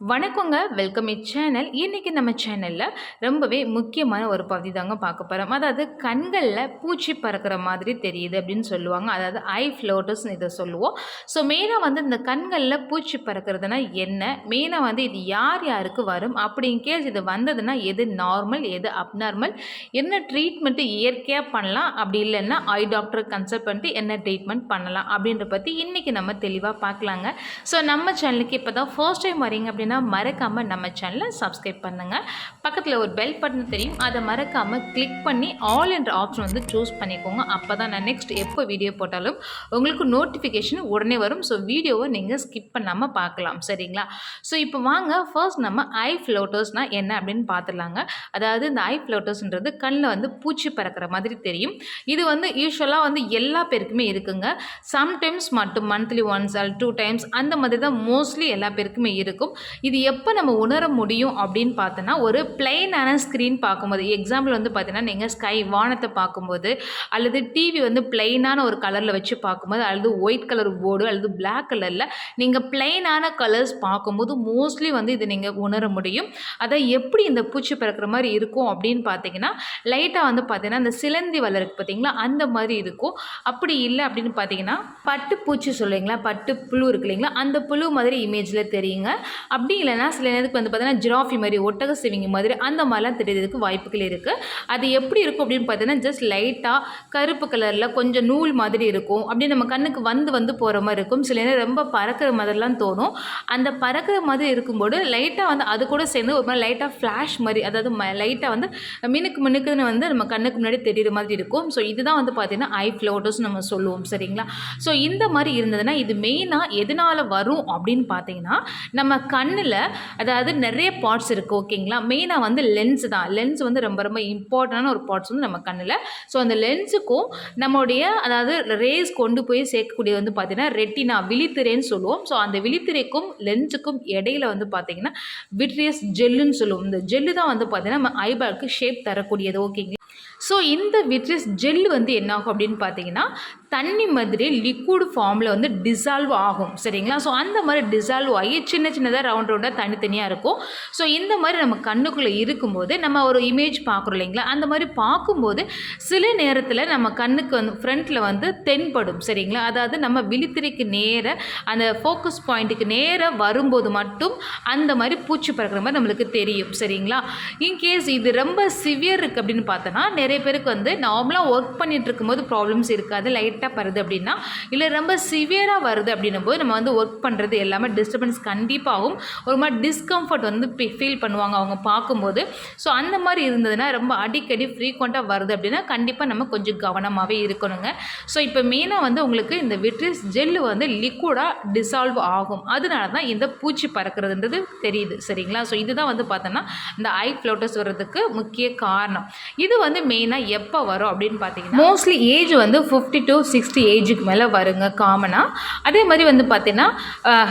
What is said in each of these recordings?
வணக்கங்க. Welcome it channel இன்றைக்கி நம்ம சேனலில் ரொம்பவே முக்கியமான ஒரு பகுதி தாங்க பார்க்க போகிறோம் அதாவது கண்களில் பூச்சி பறக்கிற மாதிரி தெரியுது அப்படின்னு சொல்லுவாங்க. அதாவது ஐ ஃப்ளோட்டர்ஸ்னு இதை சொல்லுவோம். ஸோ மெயினாக வந்து இந்த கண்களில் பூச்சி பறக்கிறதுனா என்ன? மெயினாக வந்து இது யார் யாருக்கு வரும்? அப்படி இன்கேஸ் இது வந்ததுன்னா எது நார்மல் எது அப்நார்மல் என்ன ட்ரீட்மெண்ட்டு இயற்கையாக பண்ணலாம்? அப்படி இல்லைன்னா ஐ டாக்டரை கன்சல்ட் பண்ணிட்டு என்ன ட்ரீட்மெண்ட் பண்ணலாம்? அப்படின்ற பற்றி இன்றைக்கி நம்ம தெளிவாக பார்க்கலாங்க. ஸோ நம்ம சேனலுக்கு இப்போ தான் ஃபர்ஸ்ட் டைம் வரீங்க அப்படின்னு மறக்காமல் நம்ம சேனலை சப்ஸ்கிரைப் பண்ணுங்கள் பக்கத்தில் ஒரு பெல் பட்டன் தெரியும். அதை மறக்காமல் கிளிக் பண்ணி ஆல் என்ற ஆப்ஷன் வந்து சூஸ் பண்ணிக்கோங்க. அப்போ தான் நான் நெக்ஸ்ட் எப்போ வீடியோ போட்டாலும் உங்களுக்கு நோட்டிஃபிகேஷன் உடனே வரும். ஸோ வீடியோவை நீங்கள் ஸ்கிப் பண்ணாமல் பார்க்கலாம். சரிங்களா? ஸோ இப்போ வாங்க. ஃபர்ஸ்ட் நம்ம ஐ ஃப்ளோட்டர்ஸ்னால் என்ன அப்படின்னு பார்த்துடலாங்க. அதாவது இந்த ஐ ஃப்ளோட்டர்ஸ்ன்றது கண்ணில் வந்து பூச்சி பறக்கிற மாதிரி தெரியும். இது வந்து யூஸ்வலாக வந்து எல்லா பேருக்குமே இருக்குங்க. சம்டைம்ஸ் மட்டும் monthly once or two times அந்த மாதிரி தான் மோஸ்ட்லி எல்லா பேருக்குமே இருக்கும். இது எப்போ நம்ம உணர முடியும் அப்படின்னு பார்த்தோன்னா ஒரு பிளெயினான ஸ்க்ரீன் பார்க்கும்போது எக்ஸாம்பிள் வந்து பார்த்தீங்கன்னா நீங்கள் ஸ்கை வானத்தை பார்க்கும்போது அல்லது டிவி வந்து பிளெயினான ஒரு கலரில் வச்சு பார்க்கும்போது அல்லது ஒயிட் கலர் போர்டு அல்லது பிளாக் கலரில் நீங்கள் பிளெயினான கலர்ஸ் பார்க்கும்போது மோஸ்ட்லி வந்து இது நீங்கள் உணர முடியும். அதை எப்படி இந்த பூச்சி பறக்கிற மாதிரி இருக்கும் அப்படின்னு பார்த்தீங்கன்னா லைட்டாக வந்து பார்த்தீங்கன்னா அந்த சிலந்தி வலை இருக்குது பார்த்தீங்களா அந்த மாதிரி இருக்கும். அப்படி இல்லை அப்படின்னு பார்த்தீங்கன்னா பட்டு பூச்சி சொல்லுவீங்களா பட்டு புழு இருக்கு இல்லைங்களா அந்த புழு மாதிரி இமேஜில் தெரியுங்க. அப்படி அப்படி இல்லைன்னா சில நேரத்துக்கு வந்து பார்த்தீங்கன்னா ஜிராஃபி மாதிரி ஒட்டக சிவிங்கி மாதிரி அந்த மாதிரிலாம் தெரியறதுக்கு வாய்ப்புகள் இருக்குது அது எப்படி இருக்கும் அப்படின்னு பார்த்தீங்கன்னா ஜஸ்ட் லைட்டாக கருப்பு கலரில் கொஞ்சம் நூல் மாதிரி இருக்கும். அப்படியே நம்ம கண்ணுக்கு வந்து வந்து போகிற மாதிரி இருக்கும். சில நேரம் ரொம்ப பறக்கிற மாதிரிலாம் தோணும். அந்த பறக்கிற மாதிரி இருக்கும்போது லைட்டாக வந்து அது கூட சேர்ந்து ஒரு மாதிரி லைட்டாக ஃப்ளாஷ் மாதிரி அதாவது லைட்டாக வந்து மினுக்கு மினுக்குன்னு வந்து நம்ம கண்ணுக்கு முன்னாடி தெரியுற மாதிரி இருக்கும். ஸோ இதுதான் வந்து பார்த்தீங்கன்னா ஐ ஃப்ளோட்டர்ஸ் நம்ம சொல்லுவோம். சரிங்களா? ஸோ இந்த மாதிரி இருந்ததுன்னா இது மெயினாக எதனால் வரும் அப்படின்னு பார்த்தீங்கன்னா நம்ம கண்ணில் அதாவது நிறைய பார்ட்ஸ் இருக்குது ஓகேங்களா மெயினாக வந்து லென்ஸ் தான். லென்ஸ் வந்து ரொம்ப ரொம்ப இம்பார்ட்டண்டான ஒரு பார்ட்ஸ் வந்து நம்ம கண்ணில். ஸோ அந்த லென்ஸுக்கும் நம்மளுடைய அதாவது ரேஸ் கொண்டு போய் சேர்க்கக்கூடிய வந்து பார்த்தீங்கன்னா ரெட்டினா விழித்திரைன்னு சொல்லுவோம். ஸோ அந்த விழித்திரைக்கும் லென்ஸுக்கும் இடையில வந்து பார்த்தீங்கன்னா விட்ரியஸ் ஜெல்லுன்னு சொல்லுவோம். இந்த ஜெல்லு தான் வந்து பார்த்திங்கன்னா நம்ம ஐபாலுக்கு ஷேப் தரக்கூடியது ஓகேங்களா ஸோ இந்த விட்ரியஸ் ஜெல் வந்து என்னாகும் அப்படின்னு பார்த்தீங்கன்னா தண்ணி மாதிரி லிக்விட் ஃபார்மில் வந்து டிசால்வ் ஆகும். சரிங்களா? ஸோ அந்த மாதிரி டிசால்வ் ஆகி சின்ன சின்னதாக ரவுண்ட் ரவுண்டாக தனித்தனியாக இருக்கும். ஸோ இந்த மாதிரி நம்ம கண்ணுக்குள்ளே இருக்கும்போது நம்ம ஒரு இமேஜ் பார்க்குறோம் இல்லைங்களா? அந்த மாதிரி பார்க்கும்போது சில நேரத்தில் நம்ம கண்ணுக்கு வந்து ஃப்ரண்ட்டில் வந்து தென்படும். சரிங்களா? அதாவது நம்ம விழித்திரைக்கு நேராக அந்த ஃபோக்கஸ் பாயிண்ட்டுக்கு நேராக வரும்போது மட்டும் அந்த மாதிரி பூச்சி பறக்கிற மாதிரி நம்மளுக்கு தெரியும். சரிங்களா? இன்கேஸ் இது ரொம்ப சிவியர் இருக்குது அப்படின்னு பார்த்தோன்னா நிறைய பேருக்கு வந்து நார்மலாக ஒர்க் பண்ணிட்டு இருக்கும்போது ப்ராப்ளம்ஸ் இருக்காது லைட்டாக வருது அப்படின்னா இல்லை ரொம்ப சிவியராக வருது அப்படின்னும் போது நம்ம வந்து ஒர்க் பண்ணுறது எல்லாமே டிஸ்டர்பன்ஸ் கண்டிப்பாகும் ஒரு மாதிரி டிஸ்கம்ஃபர்ட் வந்து ஃபீல் பண்ணுவாங்க அவங்க பார்க்கும்போது. ஸோ அந்த மாதிரி இருந்ததுன்னா ரொம்ப அடிக்கடி ஃப்ரீக்வெண்ட்டாக வருது அப்படின்னா கண்டிப்பாக நம்ம கொஞ்சம் கவனமாகவே இருக்கணுங்க. ஸோ இப்போ மெயினாக வந்து உங்களுக்கு இந்த விட்ரிஸ் ஜெல்லு வந்து லிக்விடாக டிசால்வ் ஆகும். அதனால தான் இந்த பூச்சி பறக்கிறதுன்றது தெரியுது. சரிங்களா? ஸோ இதுதான் வந்து பார்த்தோன்னா இந்த ஐ ஃப்ளோட்டஸ் வர்றதுக்கு முக்கிய காரணம். இது வந்து மெயினாக எப்போ வரும் அப்படின்னு பார்த்தீங்கன்னா மோஸ்ட்லி ஏஜ் வந்து ஃபிஃப்டி டு சிக்ஸ்டி ஏஜுக்கு மேலே வருங்க காமனாக அதே மாதிரி வந்து பார்த்தீங்கன்னா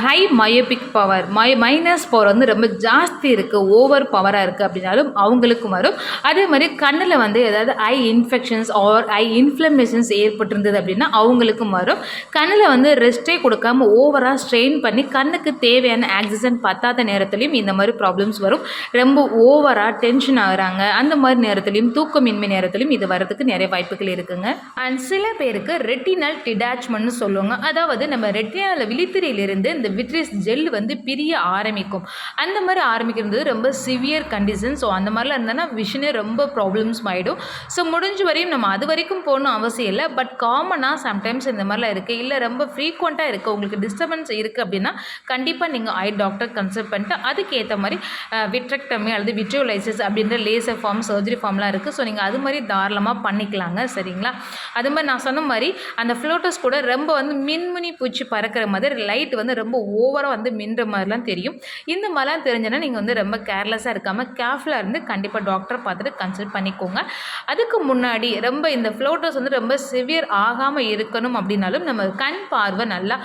high myopic power my minus power வந்து ரொம்ப ஜாஸ்தி இருக்குது ஓவர் பவராக இருக்குது அப்படின்னாலும் அவங்களுக்கும் வரும். அதே மாதிரி கண்ணில் வந்து ஏதாவது eye infections or eye inflammations ஏற்பட்டிருந்தது அப்படின்னா அவங்களுக்கும் வரும். கண்ணில் வந்து ரெஸ்ட்டே கொடுக்காம ஓவராக ஸ்ட்ரெயின் பண்ணி கண்ணுக்கு தேவையான ஆக்சிஜன் பத்தாத நேரத்துலையும் இந்த மாதிரி ப்ராப்ளம்ஸ் வரும். ரொம்ப ஓவராக டென்ஷன் ஆகுறாங்க. அந்த மாதிரி நேரத்துலையும் தூக்கம் தூக்கமின்மை நேரத்திலும் இது வரதுக்கு நிறைய வாய்ப்புகள் இருக்குங்க. அண்ட் சில பேருக்கு ரெட்டினல் டிடாச்மெண்ட்னு சொல்லுவாங்க. அதாவது நம்ம ரெட்டினால விழித்திரையிலிருந்து இந்த விட்ரிஸ் ஜெல் வந்து பிரிய ஆரம்பிக்கும். அந்த மாதிரி ஆரம்பிக்கிறது ரொம்ப சிவியர் கண்டிஷன் ஸோ அந்த மாதிரிலாம் இருந்தால் விஷனே ரொம்ப ப்ராப்ளம்ஸ் ஆகிடும் ஸோ முடிஞ்ச வரையும் நம்ம அது வரைக்கும் போகணும் அவசியம் இல்லை. பட் காமனாக சம்டைம்ஸ் இந்த மாதிரிலாம் இருக்குது இல்லை ரொம்ப ஃப்ரீக்வெண்ட்டாக இருக்குது உங்களுக்கு டிஸ்டர்பன்ஸ் இருக்குது அப்படின்னா கண்டிப்பாக நீங்கள் ஐ டாக்டர் கன்சல்ட் பண்ணிட்டு அதுக்கேற்ற மாதிரி விட்ரக்டமி அல்லது விட்ரோலைசிஸ் அப்படின்ற லேசர் ஃபார்ம் சர்ஜரி ஃபார்ம்லாம் இருக்குது ஸோ நீங்கள் அது மாதிரி தாராளமாக பண்ணிக்கலாங்க சரிங்களா? அது மாதிரி நான் சொன்ன மாதிரி அந்த ஃப்ளோட்டஸ் கூட ரொம்ப வந்து மின்முனி பூச்சி பறக்கிற மாதிரி லைட் வந்து ரொம்ப ஓவராக வந்து மின்ற மாதிரிலாம் தெரியும். இந்த மாதிரிலாம் தெரிஞ்சுன்னா நீங்கள் வந்து ரொம்ப கேர்லெஸ்ஸாக இருக்காமல் கேர்ஃபுல்லாக இருந்து கண்டிப்பாக டாக்டரை பார்த்துட்டு கன்சல்ட் பண்ணிக்கோங்க. அதுக்கு முன்னாடி ரொம்ப இந்த ஃப்ளோட்டஸ் வந்து ரொம்ப சிவியர் ஆகாமல் இருக்கணும் அப்படின்னாலும் நம்ம கண் பார்வை நல்லா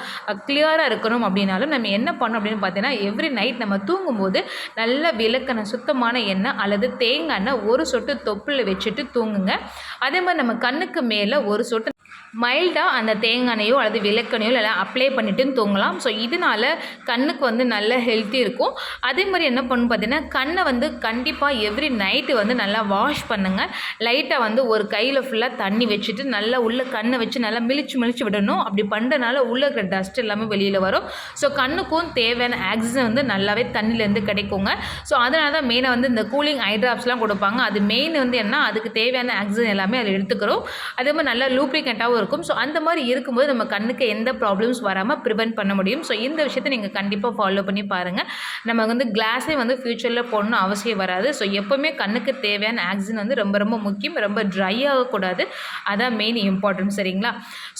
கிளியராக இருக்கணும் அப்படின்னாலும் நம்ம என்ன பண்ணணும் அப்படின்னு பார்த்தீங்கன்னா எவ்ரி நைட் நம்ம தூங்கும்போது நல்ல விளக்கெண்ணெய் சுத்தமான எண்ணெய் அல்லது தேங்காய் எண்ணெய் ஒரு சொட்டு தொப்புளில் வச்சுட்டு தூங்குங்க. அதே மாதிரி நம்ம கண்ணுக்கு மேலே ஒரு சொட்டு மைல்டாக அந்த தேங்காயோ அல்லது விளக்கெண்ணையோ இல்லை அப்ளை பண்ணிட்டு தூங்கலாம். ஸோ இதனால கண்ணுக்கு வந்து நல்ல ஹெல்த்தி இருக்கும். அதே மாதிரி என்ன பண்ணணும் பார்த்தீங்கன்னா கண்ணை வந்து கண்டிப்பாக எவ்ரி நைட்டு வந்து நல்லா வாஷ் பண்ணுங்கள் லைட்டாக வந்து ஒரு கையில் ஃபுல்லாக தண்ணி வச்சுட்டு நல்லா உள்ள கண்ணை வச்சு நல்லா மிளிச்சு மிளிச்சு விடணும். அப்படி பண்ணுறனால உள்ளே இருக்கிற டஸ்ட் எல்லாமே வெளியில் வரும். ஸோ கண்ணுக்கும் தேவையான ஆக்சிஜன் வந்து நல்லாவே தண்ணியிலேருந்து கிடைக்குங்க. ஸோ அதனால தான் மெயினாக வந்து இந்த கூலிங் ஐ ட்ராப்ஸ்லாம் கொடுப்பாங்க. அது மெயின் வந்து என்ன அதுக்கு தேவையான ஆக்சிஜன் எல்லாமே அதில் எடுத்துக்கிறோம். அதே மாதிரி நல்லா லூப்ரிகண்ட்டாகவும் இருக்கும். ஸோ அந்த மாதிரி இருக்கும்போது நம்ம கண்ணுக்கு எந்த ப்ராப்ளம்ஸ் வராமல் ப்ரிவென்ட் பண்ண முடியும். ஸோ இந்த விஷயத்தை நீங்கள் கண்டிப்பாக ஃபாலோ பண்ணி பாருங்கள் நம்ம வந்து கிளாஸே வந்து ஃப்யூச்சரில் போடணும் அவசியம் வராது. ஸோ எப்போவுமே கண்ணுக்கு தேவையான ஆக்சிஜன் வந்து ரொம்ப ரொம்ப முக்கியம். ரொம்ப ட்ரை ஆகக்கூடாது. அதான் மெயின் இம்பார்ட்டன்ட் சரிங்களா?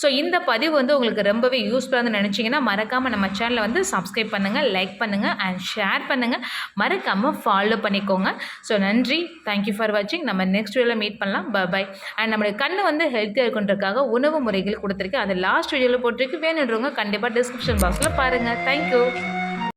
ஸோ இந்த பதிவு வந்து உங்களுக்கு ரொம்பவே யூஸ்ஃபுல்லாக நினச்சிங்கன்னா மறக்காமல் நம்ம சேனலை வந்து சப்ஸ்கிரைப் பண்ணுங்கள் லைக் பண்ணுங்கள் அண்ட் ஷேர் பண்ணுங்கள் மறக்காமல் ஃபாலோ பண்ணிக்கோங்க. ஸோ நன்றி. தேங்க்யூ ஃபார் வாட்சிங் நம்ம நெக்ஸ்ட் வீடியோவில் மீட் பண்ணலாம். பை அண்ட் நம்மளுடைய கண்ணு வந்து ஹெல்த்தியாக இருக்குன்றக்காக உணவு முறைகள் கொடுத்துருக்கேன் அது லாஸ்ட் வீடியோவில் போட்டிருக்கு. வேணுன்றவங்க கண்டிப்பாக டிஸ்கிரிப்ஷன் பாக்ஸில் பாருங்கள் தேங்க்யூ